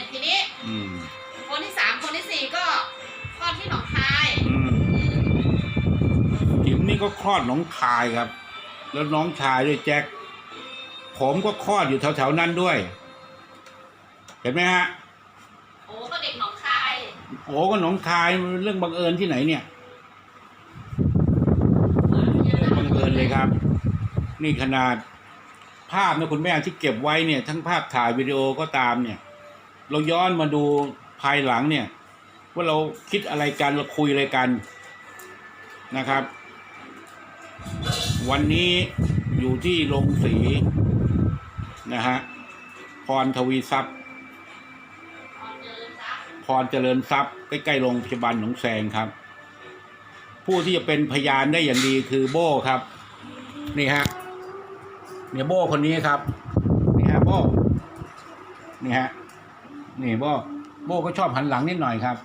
ศทีนี้ อืมคนที่สามคนที่สี่ก็คลอดที่หนองคายอืมจิ๋มนี่ก็คลอดหน้องคายครับ แล้วน้องชายด้วยแจ็คผมก็คลอดอยู่แถวๆนั้นด้วย เห็นไหมฮะ โอ้ก็เด็กหนองคายโอ้ก็หนองคายมันเรื่องบังเอิญที่ไหนเนี่ยเรื่องบังเอิญเลยครับ นี่ขนาดภาพนะคุณแม่ที่เก็บไว้เนี่ย ทั้งภาพถ่ายวิดีโอก็ตามเนี่ย เราย้อนมาดูภายหลังเนี่ย ว่าเราคิดอะไรกันเราคุยอะไรกันนะครับ วันนี้อยู่ที่โรงสีนะฮะพรทวีทรัพย์พรเจริญทรัพย์ใกล้ๆโรงพยาบาลหนองแซงครับ ผู้ที่จะเป็นพยานได้อย่างดีคือโบ้ครับ นี่ฮะเนี่ยโบ้คนนี้ครับ นี่ฮะโบ้นี่ฮะ นี่โบโบก็ชอบหันหลังนิดหน่อยครับ